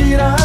tirar